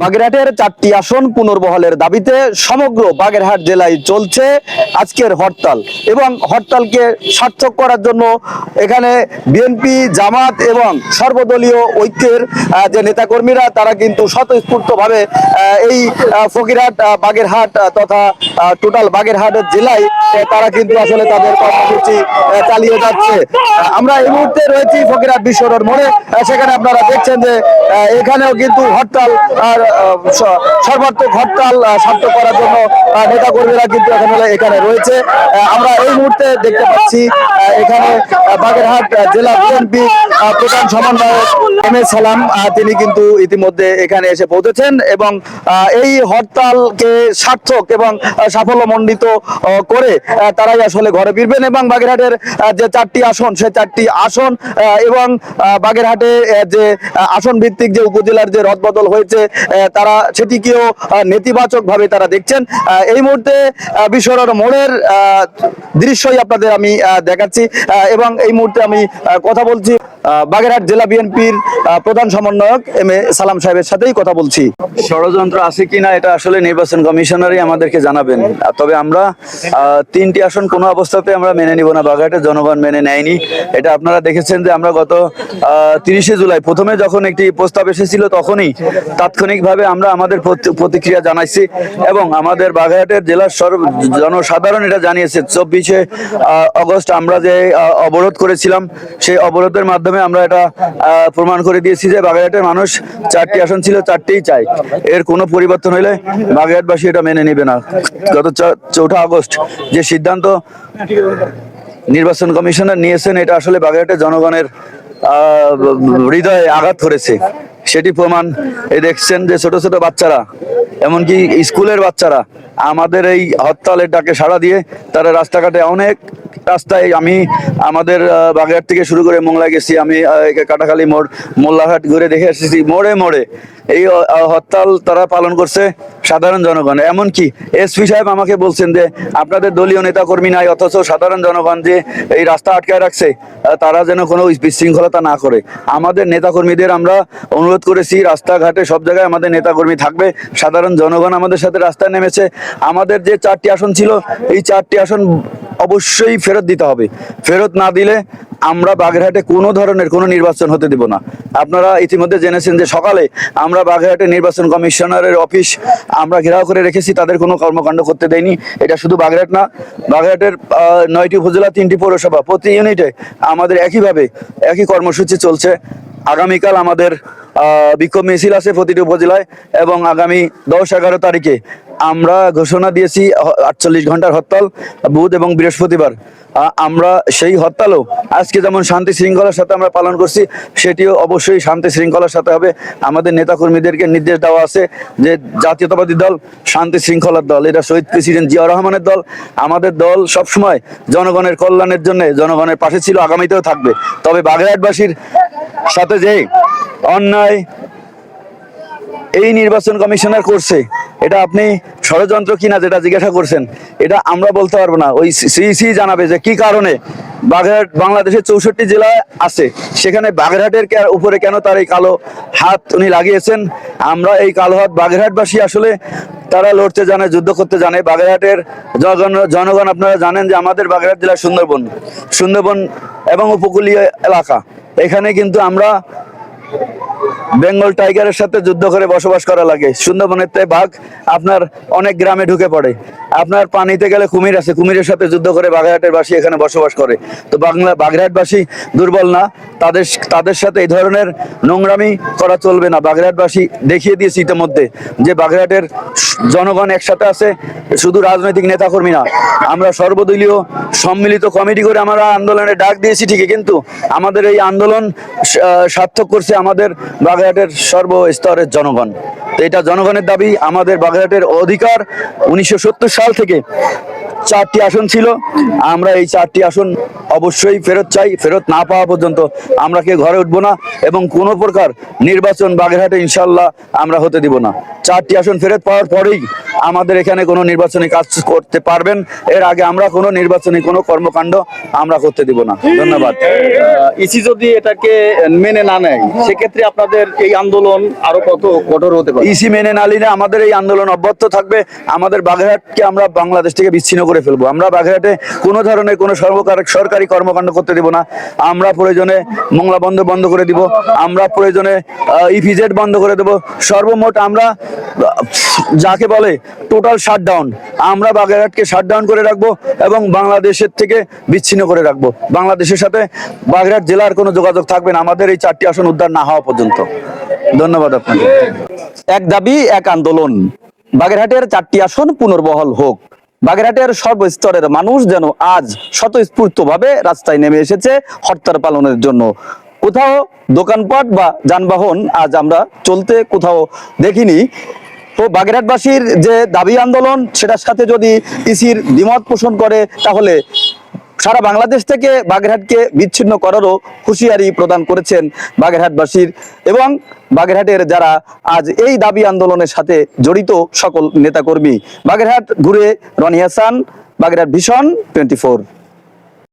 বাগেরহাটের চারটি আসন পুনর্বহলের দাবিতে সমগ্র বাগেরহাট জেলায় চলছে আজকের হরতাল এবং হরতালকে সার্থক করার জন্য এখানে বিএনপি, জামাত এবং সর্বদলীয় ঐক্যের যে নেতাকর্মীরা তারা কিন্তু স্বতঃস্ফূর্তভাবে এই ফকিরহাট বাগেরহাট তথা টোটাল বাগেরহাটের জেলায় তারা কিন্তু আসলে তাদের কর্মসূচি চালিয়ে যাচ্ছে। আমরা এই মুহূর্তে রয়েছি ফকিরহাট বিশ্ব রোড মোড়ে সেখানে আপনারা দেখছেন যে এখানেও কিন্তু হরতাল, আর সর্বাত্মক হরতাল সার্থক করার জন্য নেতা কর্মীরা কিন্তু এখন এখানে রয়েছে। আমরা এই মুহূর্তে দেখতে পাচ্ছি এখানে বাগেরহাট জেলা বিএনপি প্রধান সমন্বয়ক এম এ সালাম তিনি কিন্তু ইতিমধ্যে এখানে এসে পৌঁছেছেন এবং এই হরতালকে সার্থক এবং সাফল্যমণ্ডিত করে তারাই আসলে ঘরে ফিরবেন এবং বাগেরহাটের যে চারটি আসন সেই চারটি আসন এবং বাগেরহাটে যে আসন ভিত্তিক যে উপজেলার যে রদবদল হয়েছে তারা সেটিকেও নেতিবাচক ভাবে তারা দেখছেন। এই মুহূর্তে আহ, মোড়ের দৃশ্যই আপনাদের আমি দেখাচ্ছি। এবং এই মুহূর্তে আমি কথা বলছি বাগেরহাট জেলা বিএনপির প্রধান সমন্বয়ক এম এ সালাম সাহেবের সাথেই কথা বলছি। ষড়যন্ত্র আছে কিনা এটা আসলে নির্বাচন কমিশনারই আমাদেরকে জানাবেন। তবে আমরা তিনটি আসন কোনো অবস্থাতে আমরা মেনে নিব না। বাঘাটের জনগণ মেনে নেয়নি। এটা আপনারা দেখেছেন যে আমরা গত তিরিশে জুলাই প্রথমে যখন একটি প্রস্তাব এসেছিল তখনই তাৎক্ষণিকভাবে আমরা আমাদের প্রতিক্রিয়া জানাইছি এবং আমাদের বাঘাটের জেলার সর্ব জনসাধারণ এটা জানিয়েছে। চব্বিশে অগস্ট আমরা যে অবরোধ করেছিলাম সেই অবরোধের মাধ্যমে আমরা এটা প্রমাণ করে দিয়েছি যে বাগেরহাটের মানুষ চারটি আসন ছিল চারটেই চাই এর কোনো পরিবর্তন হলে বাগেরহাটবাসী এটা মেনে নেবে না। গত চৌঠা আগস্ট যে সিদ্ধান্ত নির্বাচন কমিশনার নিয়েছেন এটা আসলে বাগেরহাটের জনগণের আহ, হৃদয়ে আঘাত করেছে। সেটি প্রমাণ। এই দেখছেন যে ছোট ছোট বাচ্চারা এমনকি স্কুলের বাচ্চারা আমাদের এই হরতালের ডাকে সাড়া দিয়ে তারা রাস্তাঘাটে অনেক রাস্তায় আমি আমাদের বাগেরহাট থেকে শুরু করে মোংলা গেছি, আমি কাটাখালি মোড়, মোল্লারহাট ঘুরে দেখে এসেছি, মোড়ে মোড়ে। এই হরতাল তারা পালন করছে সাধারণ জনগণ। এমনকি এসপি সাহেব আমাকে বলছেন যে, আপনাদের দলীয় নেতাকর্মী নাই, অথচ সাধারণ জনগণ যে এই রাস্তা আটকায় রাখছে তারা যেন কোনো বিশৃঙ্খলতা না করে। আমাদের নেতাকর্মীদের আমরা অনুরোধ করেছি, রাস্তাঘাটে সব জায়গায় আমাদের নেতাকর্মী থাকবে। সাধারণ জনগণ আমাদের সাথে রাস্তায় নেমেছে। আমাদের যে চারটি আসন ছিল, এই চারটি আসন অবশ্যই ফেরত দিতে হবে। ফেরত না দিলে আমরা বাগেরহাটে কোনো ধরনের কোনো নির্বাচন হতে দিব না। আপনারা ইতিমধ্যে জেনেছেন যে সকালে আমরা বাগেরহাটে নির্বাচন কমিশনারের অফিস আমরা ঘেরাও করে রেখেছি, তাদের কোনো কর্মকাণ্ড করতে দেয়নি। এটা শুধু বাগেরহাট না, বাগেরহাটের নয়টি উপজেলা, তিনটি পৌরসভা, প্রতি ইউনিটে আমাদের একইভাবে একই কর্মসূচি চলছে। আগামীকাল আমাদের বিক্ষোভ মিছিল আছে প্রতিটি উপজেলায় এবং আগামী দশ এগারো তারিখে আমরা ঘোষণা দিয়েছি আটচল্লিশ ঘণ্টার হরতাল, বুধ এবং বৃহস্পতিবার। আমরা সেই হরতালও আজকে যেমন শান্তি শৃঙ্খলার সাথে আমরা পালন করছি, সেটিও অবশ্যই শান্তি শৃঙ্খলার সাথে হবে। আমাদের নেতাকর্মীদেরকে নির্দেশ দেওয়া আছে যে জাতীয়তাবাদী দল, শান্তি শৃঙ্খলার দল, এটা শহীদ প্রেসিডেন্ট জিয়াউর রহমানের দল। আমাদের দল সবসময় জনগণের কল্যাণের জন্য জনগণের পাশে ছিল, আগামীতেও থাকবে। তবে বাগেরহাটবাসীর সাথে যে অন্যায় এই নির্বাচন কমিশনার করছে এটা আপনি ষড়যন্ত্র কিনা যেটা জিজ্ঞাসা করছেন, এটা আমরা বলতে পারব না। ওই সিইসি জানাবে যে কি কারণে বাগেরহাট বাংলাদেশের চৌষট্টি জেলায় আছে। সেখানে বাগেরহাটের উপরে কেন তার এই কালো হাত উনি লাগিয়েছেন? আমরা এই কালো হাত বাগেরহাটবাসী আসলে তারা লড়তে জানে, যুদ্ধ করতে জানে। বাগেরহাটের জনগণ জনগণ আপনারা জানেন যে আমাদের বাগেরহাট জেলা সুন্দরবন সুন্দরবন এবং উপকূলীয় এলাকা। এখানে কিন্তু আমরা বেঙ্গল টাইগারের সাথে যুদ্ধ করে বসবাস করা লাগে। সুন্দরবনের তে বাঘ আপনার অনেক গ্রামে ঢুকে পড়ে। আপনার পানিতে গেলে কুমির আছে, কুমিরের সাথে যুদ্ধ করে বাগেরহাটের বাসী এখানে বসবাস করে। তো বাংলা বাগেরহাটবাসী দুর্বল না, তাদের তাদের সাথে এই ধরনের নোংরামি করা চলবে না। বাগেরহাটবাসী দেখিয়ে দিয়েছে ইতিমধ্যে যে বাগেরহাটের জনগণ একসাথে আছে, শুধু রাজনৈতিক নেতাকর্মী না। আমরা সর্বদলীয় সম্মিলিত কমিটি করে আমরা আন্দোলনে ডাক দিয়েছি ঠিকই, কিন্তু আমাদের এই আন্দোলন সার্থক করছে আমাদের বাগেরহাটের সর্বস্তরের জনগণ। তো এটা জনগণের দাবি, আমাদের বাগেরহাটের অধিকার। উনিশশো সাল থেকে চারটি আসন ছিল। আমরা এই চারটি আসন অবশ্যই ফেরত চাই। ফেরত না পাওয়া পর্যন্ত আমরা কে ঘরে উঠবো না এবং কোনো প্রকার নির্বাচন বাগেরহাটে ইনশাল্লাহ আমরা হতে দিব না। চারটি আসন ফেরত পাওয়ার পরেই আমাদের এখানে কোনো নির্বাচনী কাজ করতে পারবেন। এর আগে আমরা কোনো নির্বাচনী, কোনো কর্মকাণ্ড আমরা করতে দিব না। ধন্যবাদ। ইসি যদি এটাকে মেনে না নেয়, সেক্ষেত্রে আপনাদের এই আন্দোলন আরও কত কঠোর হতে পারে? ইসি মেনে না নিলে আমাদের এই আন্দোলন অব্যাহত থাকবে। আমাদের বাগেরহাটকে আমরা বাংলাদেশ থেকে বিচ্ছিন্ন করে ফেলব। আমরা বাগেরহাটে কোনো ধরনের কোনো সর্বকার সরকারি কর্মকাণ্ড করতে দিব না। আমরা প্রয়োজনে মংলা বন্ধ বন্ধ করে দিব। আমরা প্রয়োজনে ইপিজেড বন্ধ করে দেব। সর্বমোট আমরা যাকে বলে টোটাল শাটডাউন, আমরা বাগেরহাটকে শাটডাউন করে রাখব এবং বাংলাদেশের থেকে বিচ্ছিন্ন করে রাখব। বাংলাদেশের সাথে বাগেরহাট জেলার কোনো যোগাযোগ থাকবে না। আমাদের এই চারটি আসন উদ্ধার না হওয়া পর্যন্ত। ধন্যবাদ আপনাকে। এক দাবি, এক আন্দোলন। বাগেরহাটের চারটি আসন পুনর্বহাল হোক। বাগেরহাটের সর্বস্তরের মানুষ যেন আজ স্বতঃস্ফূর্ত ভাবে রাস্তায় নেমে এসেছে হরতাল পালনের জন্য। কোথাও দোকানপাট বা যানবাহন আজ আমরা চলতে কোথাও দেখিনি। তো বাগেরহাটবাসীর যে দাবি আন্দোলন, সেটার সাথে যদি ইসির দ্বিমত পোষণ করে, তাহলে সারা বাংলাদেশ থেকে বাগেরহাটকে বিচ্ছিন্ন করারও হুঁশিয়ারি প্রদান করেছেন বাগেরহাটবাসীর এবং বাগেরহাটের যারা আজ এই দাবি আন্দোলনের সাথে জড়িত সকল নেতাকর্মী। বাগেরহাট ঘুরে রনি হাসান, বাগেরহাট ভীষণ, টোয়েন্টি